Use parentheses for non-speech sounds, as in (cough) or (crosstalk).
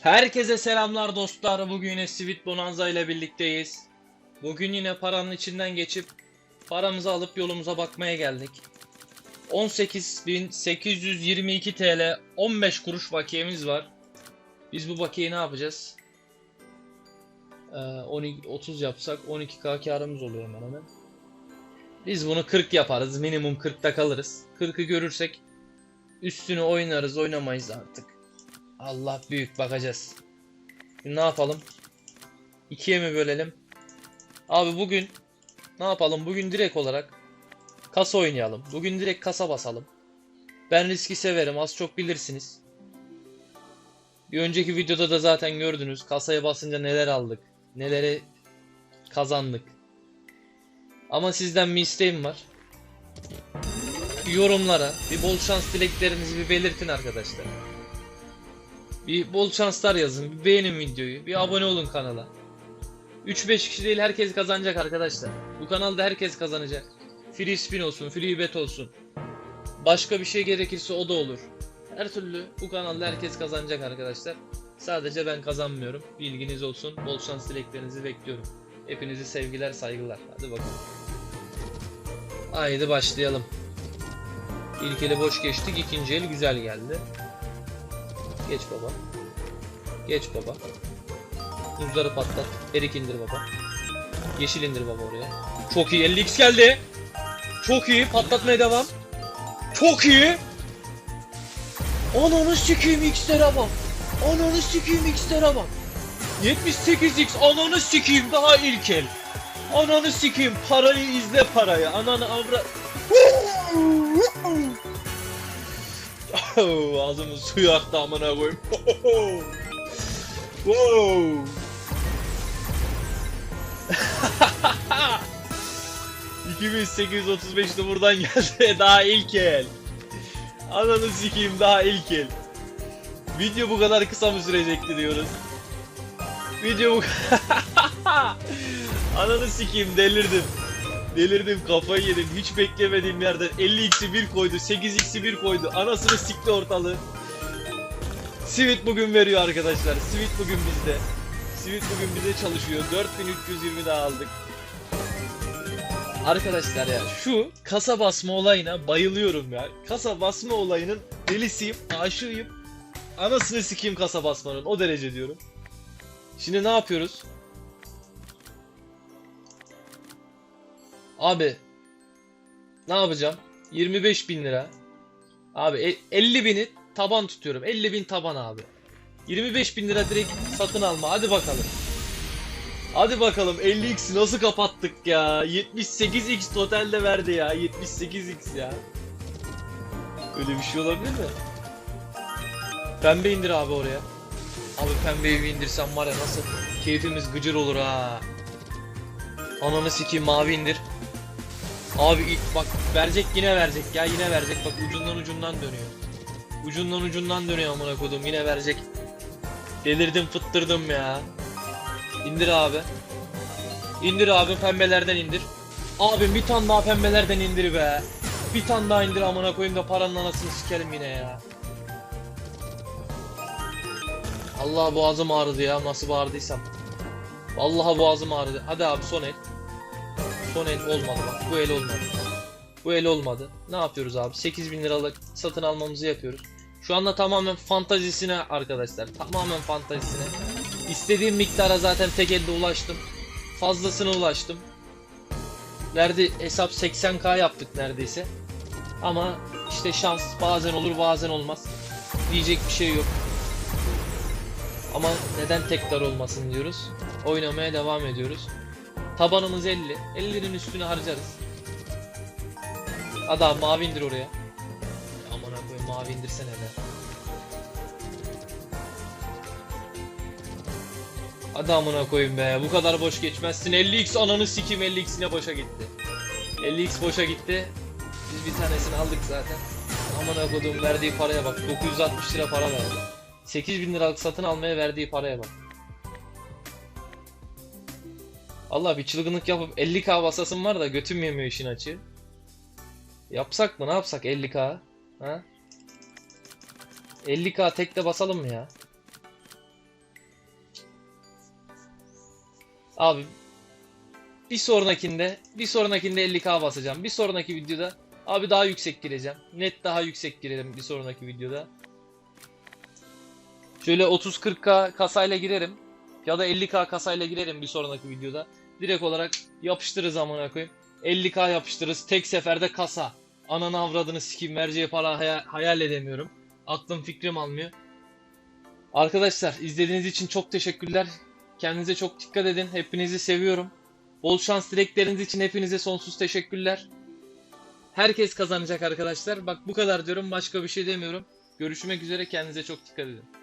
Herkese selamlar dostlar. Bugün yine Sweet Bonanza ile birlikteyiz. Bugün yine paranın içinden geçip paramızı alıp yolumuza bakmaya geldik. 18.822 TL 15 kuruş bakiyemiz var. Biz bu bakiyeyi ne yapacağız? Ee, 12, 30 yapsak 12k karımız oluyor hemen hemen. Biz bunu 40 yaparız. Minimum 40'ta kalırız. 40'ı görürsek üstünü oynarız oynamayız artık. Allah büyük bakacağız. Şimdi ne yapalım? İkiye mi bölelim? Abi bugün ne yapalım? Bugün direkt olarak kasa oynayalım. Bugün direkt kasa basalım. Ben riski severim. Az çok bilirsiniz. Bir önceki videoda da zaten gördünüz. Kasaya basınca neler aldık. Neleri kazandık. Ama sizden bir isteğim var. Yorumlara bir bol şans dileklerinizi bir belirtin arkadaşlar. Bir bol şanslar yazın. Bir beğenin videoyu. Bir abone olun kanala. 3-5 kişi değil herkes kazanacak arkadaşlar. Bu kanalda herkes kazanacak. Free spin olsun, free bet olsun. Başka bir şey gerekirse o da olur. Her türlü bu kanalda herkes kazanacak arkadaşlar. Sadece ben kazanmıyorum. Bilginiz olsun. Bol şans dileklerinizi bekliyorum. Hepinizi sevgiler, saygılar. Hadi bakalım. Haydi başlayalım. İlk eli boş geçtik. ikinci el güzel geldi. Geç baba. Geç baba. Buzları patlat. Erik indir baba. Yeşil indir baba oraya. Çok iyi. 50x geldi. Çok iyi. Patlatmaya devam. Çok iyi. Ananı sikeyim x'lere bak. Ananı sikeyim x'lere bak. 78x ananı sikeyim daha ilk el. Ananı sikeyim parayı izle parayı. Ananı avra... Ağzımın suyu aktı amına koyayım. (laughs) wow. (laughs) ...2835'te buradan geldi. (laughs) Daha ilk el. Ananı sikeyim daha ilk el. Video bu kadar kısa mı sürecekti diyoruz. Video bu Ananı sikeyim delirdim. Delirdim kafayı yedim. Hiç beklemediğim yerden 50x'i 1 koydu. 8x'i 1 koydu. Anasını sikti ortalığı. Sweet bugün veriyor arkadaşlar. Sweet bugün bizde. Sweet bugün bize çalışıyor. 4320 daha aldık. Arkadaşlar ya şu kasa basma olayına bayılıyorum ya. Kasa basma olayının delisiyim, aşığıyım. Anasını sikeyim kasa basmanın o derece diyorum. Şimdi ne yapıyoruz? Abi ne yapacağım? 25 bin lira. Abi e- 50 bini taban tutuyorum. 50 bin taban abi. 25 bin lira direkt satın alma. Hadi bakalım. Hadi bakalım 50x nasıl kapattık ya? 78x totalde verdi ya. 78x ya. Öyle bir şey olabilir mi? Pembe indir abi oraya. Abi pembeyi bir indirsem var ya nasıl keyfimiz gıcır olur ha. Ananı sikeyim mavi indir. Abi bak verecek yine verecek ya yine verecek bak ucundan ucundan dönüyor. Ucundan ucundan dönüyor amına kodum yine verecek. Delirdim fıttırdım ya. İndir abi. İndir abi pembelerden indir. Abi bir tane daha pembelerden indir be. Bir tane daha indir amına koyayım da paranın anasını sikerim yine ya. Allah boğazım ağrıdı ya nasıl bağırdıysam. Vallahi boğazım ağrıdı. Hadi abi son el. Son el olmadı bak. Bu el olmadı. Bu el olmadı. Ne yapıyoruz abi? 8000 liralık satın almamızı yapıyoruz. Şu anda tamamen fantazisine arkadaşlar. Tamamen fantazisine. İstediğim miktara zaten tek elde ulaştım. Fazlasına ulaştım. Nerede hesap 80k yaptık neredeyse. Ama işte şans bazen olur bazen olmaz. Diyecek bir şey yok. Ama neden tekrar olmasın diyoruz. Oynamaya devam ediyoruz. Tabanımız 50. 50'nin üstüne harcarız. Adam mavi indir oraya. Aman koyayım mavi indirsene be. Hadi amına koyayım be. Bu kadar boş geçmezsin. 50x ananı sikeyim 50x'ine boşa gitti. 50x boşa gitti. Biz bir tanesini aldık zaten. Amına koduğum verdiği paraya bak. 960 lira para verdi. 8000 liralık satın almaya verdiği paraya bak. Allah bir çılgınlık yapıp 50k basasım var da götüm yemiyor işin açığı. Yapsak mı ne yapsak 50k? Ha? 50k tek de basalım mı ya? Abi bir sonrakinde bir sonrakinde 50k basacağım. Bir sonraki videoda abi daha yüksek gireceğim. Net daha yüksek girelim bir sonraki videoda. Şöyle 30-40k kasayla girerim. Ya da 50k kasayla girerim bir sonraki videoda. Direkt olarak yapıştırırız amına koyayım. 50k yapıştırırız. Tek seferde kasa. Ananı avradını sikim vereceği para hayal, hayal edemiyorum. Aklım fikrim almıyor. Arkadaşlar izlediğiniz için çok teşekkürler. Kendinize çok dikkat edin. Hepinizi seviyorum. Bol şans dilekleriniz için hepinize sonsuz teşekkürler. Herkes kazanacak arkadaşlar. Bak bu kadar diyorum. Başka bir şey demiyorum. Görüşmek üzere. Kendinize çok dikkat edin.